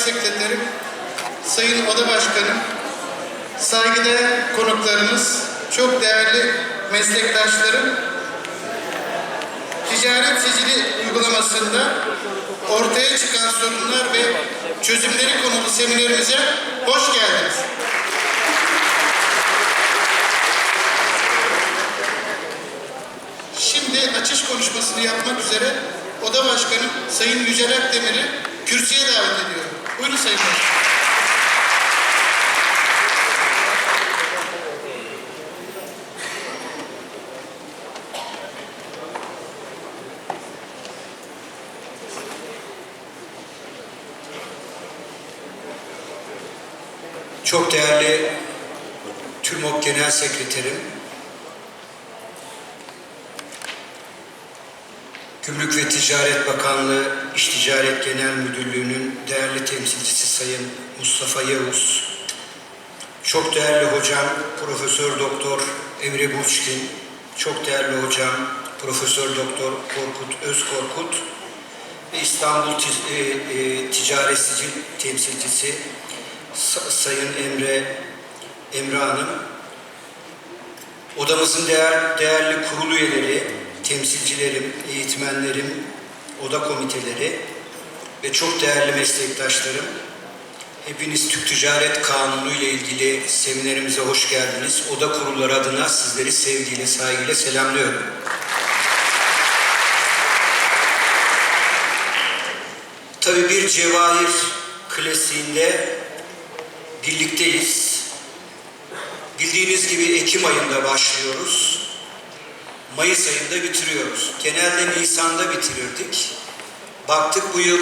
Sekreterim, Sayın Oda Başkanım, saygıdeğer konuklarımız, çok değerli meslektaşlarım, ticaret sicili uygulamasında ortaya çıkan sorunlar ve çözümleri konulu seminerimize hoş geldiniz. Şimdi açış konuşmasını yapmak üzere Oda Başkanım Sayın Yücel Akdemir'i kürsüye davet ediyorum. Buyurun Sayın Başkanım. Çok değerli TÜRMOK Genel Sekreterim, Gümrük ve Ticaret Bakanlığı İş Ticaret Genel Müdürlüğü'nün değerli temsilcisi Sayın Mustafa Yavuz, çok değerli hocam Profesör Doktor Emre Burçkin, çok değerli hocam Profesör Doktor Korkut Özkorkut ve İstanbul Ti- e, e, Ticaret Sicil temsilcisi Sa- Sayın Emre Emre Hanım, odamızın değer, değerli kurul üyeleri, temsilcilerim, eğitmenlerim, oda komiteleri ve çok değerli meslektaşlarım, hepiniz Türk Ticaret Kanunu ile ilgili seminerimize hoş geldiniz. Oda kurulları adına sizleri sevgiyle, saygıyla selamlıyorum. Tabii bir cevahir klasiğinde birlikteyiz. Bildiğiniz gibi Ekim ayında başlıyoruz. Mayıs ayında bitiriyoruz. Genelde Nisan'da bitirirdik. Baktık bu yıl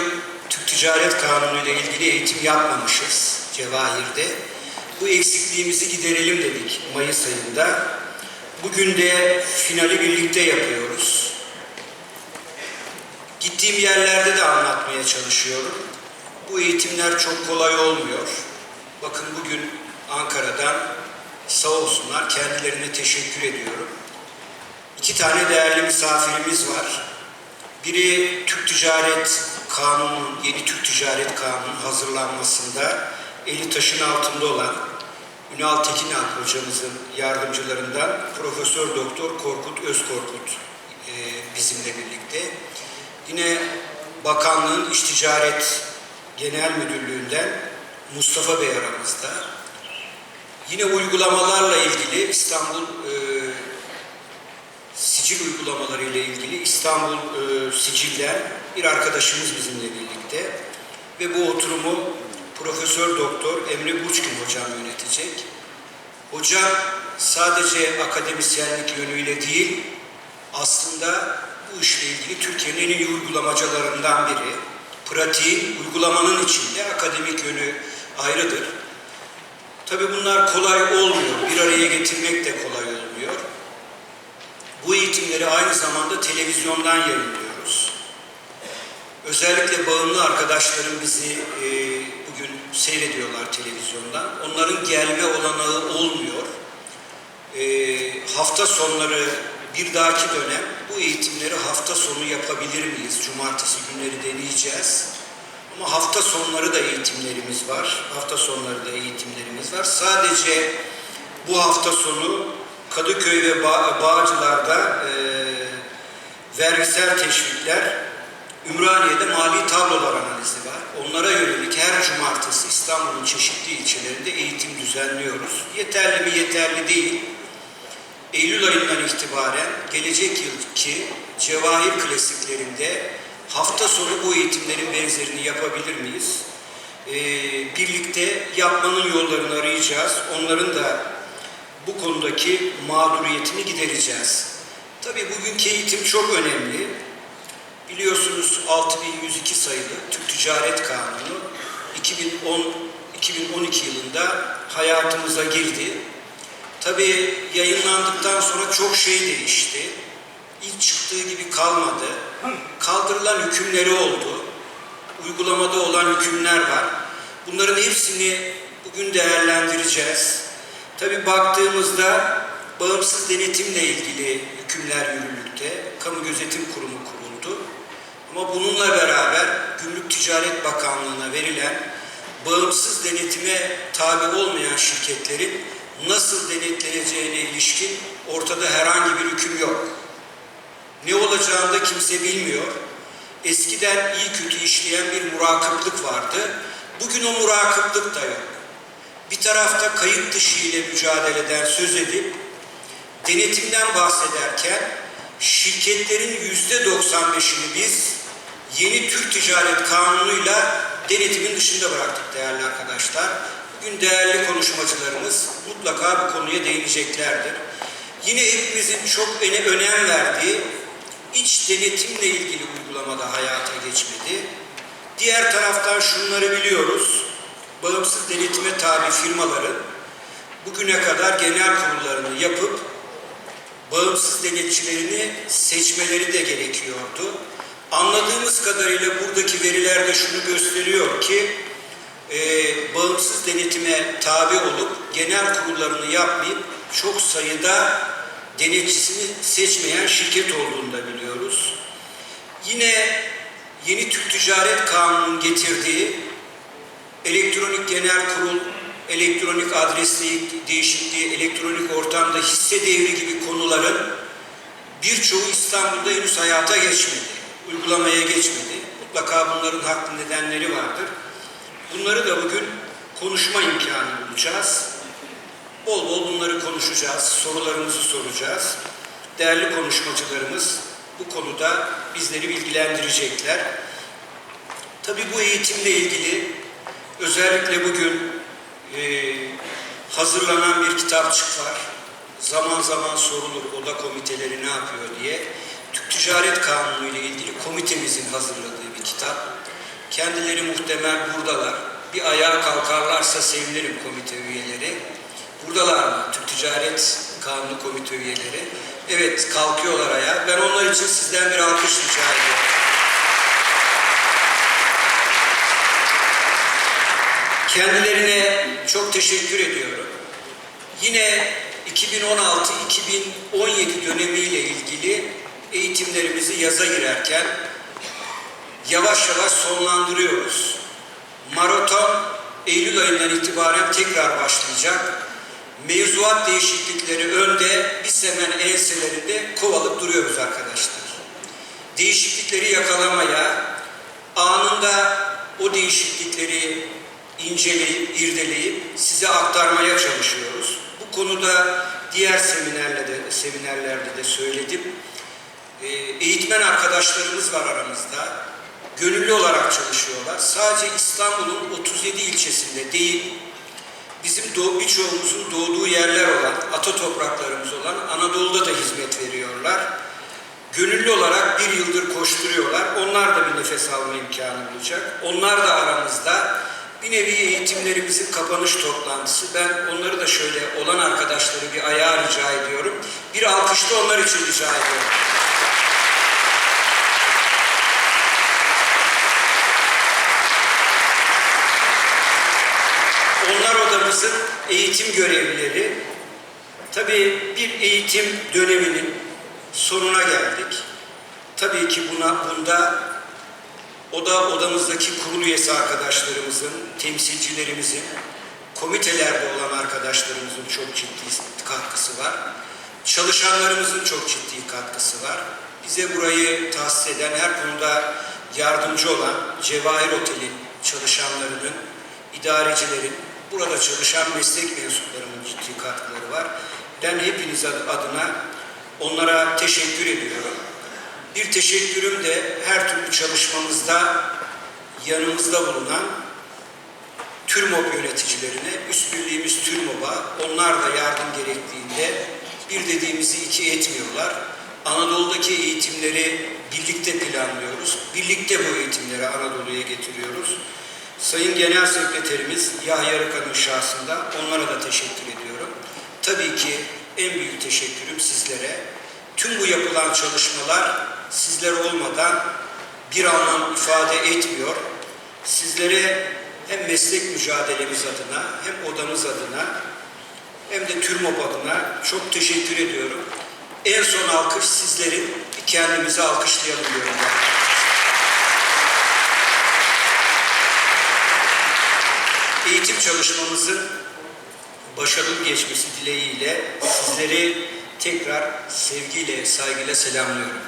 Türk Ticaret Kanunu ile ilgili eğitim yapmamışız Cevahir'de. Bu eksikliğimizi giderelim dedik Mayıs ayında. Bugün de finali birlikte yapıyoruz. Gittiğim yerlerde de anlatmaya çalışıyorum. Bu eğitimler çok kolay olmuyor. Bakın bugün Ankara'dan sağ olsunlar kendilerine teşekkür ediyorum. İki tane değerli misafirimiz var. Biri Türk Ticaret Kanunu, yeni Türk Ticaret Kanunu hazırlanmasında eli taşın altında olan Ünal Tekinalp hocamızın yardımcılarından Profesör Doktor Korkut Özkorkut e, bizimle birlikte. Yine Bakanlığın İş Ticaret Genel Müdürlüğü'nden Mustafa Bey aramızda. Yine uygulamalarla ilgili İstanbul e, sicil uygulamaları ile ilgili İstanbul e, Sicil'den bir arkadaşımız bizimle birlikte ve bu oturumu Profesör Doktor Emre Burçkin hocam yönetecek. Hocam sadece akademisyenlik yönüyle değil, aslında bu işle ilgili Türkiye'nin en iyi uygulamacılarından biri. Pratiğin, uygulamanın içinde akademik yönü ayrıdır. Tabii bunlar kolay olmuyor. Bir araya getirmek de kolay. Bu eğitimleri aynı zamanda televizyondan yayınlıyoruz. Özellikle bağımlı arkadaşlarım bizi e, bugün seyrediyorlar televizyondan. Onların gelme olanağı olmuyor. E, hafta sonları bir dahaki dönem bu eğitimleri hafta sonu yapabilir miyiz? Cumartesi günleri deneyeceğiz. Ama hafta sonları da eğitimlerimiz var. Hafta sonları da eğitimlerimiz var. Sadece bu hafta sonu Kadıköy ve Ba- Bağcılar'da e, vergisel teşvikler, Ümraniye'de mali tablolar analizi var. Onlara yönelik her cumartesi İstanbul'un çeşitli ilçelerinde eğitim düzenliyoruz. Yeterli mi yeterli değil. Eylül ayından itibaren gelecek yılki Cevahir klasiklerinde hafta sonu bu eğitimlerin benzerini yapabilir miyiz? Ee, birlikte yapmanın yollarını arayacağız. Onların da bu konudaki mağduriyetini gidereceğiz. Tabii bugünkü eğitim çok önemli. Biliyorsunuz 6102 sayılı Türk Ticaret Kanunu 2010 2012 yılında hayatımıza girdi. Tabii yayınlandıktan sonra çok şey değişti. İlk çıktığı gibi kalmadı. Kaldırılan hükümleri oldu. Uygulamada olan hükümler var. Bunların hepsini bugün değerlendireceğiz. Tabii baktığımızda bağımsız denetimle ilgili hükümler yürürlükte. Kamu Gözetim Kurumu kuruldu. Ama bununla beraber Gümrük Ticaret Bakanlığı'na verilen bağımsız denetime tabi olmayan şirketlerin nasıl denetleneceğine ilişkin ortada herhangi bir hüküm yok. Ne olacağını da kimse bilmiyor. Eskiden iyi kötü işleyen bir murakıplık vardı. Bugün o murakıplık da yok. Bir tarafta kayıt dışı ile mücadeleden söz edip denetimden bahsederken şirketlerin yüzde 95'ini biz yeni Türk Ticaret Kanunu'yla denetimin dışında bıraktık değerli arkadaşlar. Bugün değerli konuşmacılarımız mutlaka bu konuya değineceklerdir. Yine hepimizin çok öne- önem verdiği iç denetimle ilgili uygulamada hayata geçmedi. Diğer taraftan şunları biliyoruz. Bağımsız denetime tabi firmaların bugüne kadar genel kurullarını yapıp bağımsız denetçilerini seçmeleri de gerekiyordu. Anladığımız kadarıyla buradaki veriler de şunu gösteriyor ki e, bağımsız denetime tabi olup genel kurullarını yapmayıp çok sayıda denetçisini seçmeyen şirket olduğunu da biliyoruz. Yine yeni Türk Ticaret Kanunu'nun getirdiği elektronik genel kurul, elektronik adres de- değişikliği, elektronik ortamda hisse devri gibi konuların birçoğu İstanbul'da henüz hayata geçmedi, uygulamaya geçmedi. Mutlaka bunların haklı nedenleri vardır. Bunları da bugün konuşma imkanı bulacağız. Bol bol bunları konuşacağız, sorularımızı soracağız. Değerli konuşmacılarımız bu konuda bizleri bilgilendirecekler. Tabii bu eğitimle ilgili özellikle bugün e, hazırlanan bir kitapçık var. Zaman zaman sorulur oda komiteleri ne yapıyor diye. Türk Ticaret Kanunu ile ilgili komitemizin hazırladığı bir kitap. Kendileri muhtemel buradalar. Bir ayağa kalkarlarsa sevinirim komite üyeleri. Buradalar mı? Türk Ticaret Kanunu komite üyeleri. Evet kalkıyorlar ayağa. Ben onlar için sizden bir alkış rica ediyorum. Kendilerine çok teşekkür ediyorum. Yine 2016-2017 dönemiyle ilgili eğitimlerimizi yaza girerken yavaş yavaş sonlandırıyoruz. Maraton Eylül ayından itibaren tekrar başlayacak. Mevzuat değişiklikleri önde, biz hemen enselerinde kovalıp duruyoruz arkadaşlar. Değişiklikleri yakalamaya, anında o değişiklikleri inceleyip, irdeleyip size aktarmaya çalışıyoruz. Bu konuda diğer seminerlerde, seminerlerde de söyledim. Ee, eğitmen arkadaşlarımız var aramızda. Gönüllü olarak çalışıyorlar. Sadece İstanbul'un 37 ilçesinde değil, bizim doğ, birçoğumuzun doğduğu yerler olan, ata topraklarımız olan Anadolu'da da hizmet veriyorlar. Gönüllü olarak bir yıldır koşturuyorlar. Onlar da bir nefes alma imkanı bulacak. Onlar da aramızda. Bir nevi eğitimlerimizin kapanış toplantısı. Ben onları da şöyle olan arkadaşları bir ayağa rica ediyorum. Bir alkış da onlar için rica ediyorum. Onlar odamızın eğitim görevlileri. Tabii bir eğitim döneminin sonuna geldik. Tabii ki buna bunda oda odamızdaki kurul üyesi arkadaşlarımızın, temsilcilerimizin, komitelerde olan arkadaşlarımızın çok ciddi katkısı var. Çalışanlarımızın çok ciddi katkısı var. Bize burayı tahsis eden, her konuda yardımcı olan Cevahir Otel'in çalışanlarının, idarecilerin, burada çalışan meslek mensuplarının ciddi katkıları var. Ben hepiniz adına onlara teşekkür ediyorum. Bir teşekkürüm de her türlü çalışmamızda yanımızda bulunan TÜRMOB yöneticilerine, üst birliğimiz TÜRMOB'a, onlar da yardım gerektiğinde bir dediğimizi iki etmiyorlar. Anadolu'daki eğitimleri birlikte planlıyoruz. Birlikte bu eğitimleri Anadolu'ya getiriyoruz. Sayın Genel Sekreterimiz Yahya Arıkan'ın şahsında onlara da teşekkür ediyorum. Tabii ki en büyük teşekkürüm sizlere. Tüm bu yapılan çalışmalar sizler olmadan bir anlam ifade etmiyor. Sizlere hem meslek mücadelemiz adına hem odamız adına hem de TÜRMOP adına çok teşekkür ediyorum. En son alkış sizlerin kendimizi alkışlayalım diyorum. Ben. eğitim çalışmamızın başarılı geçmesi dileğiyle sizleri tekrar sevgiyle, saygıyla selamlıyorum.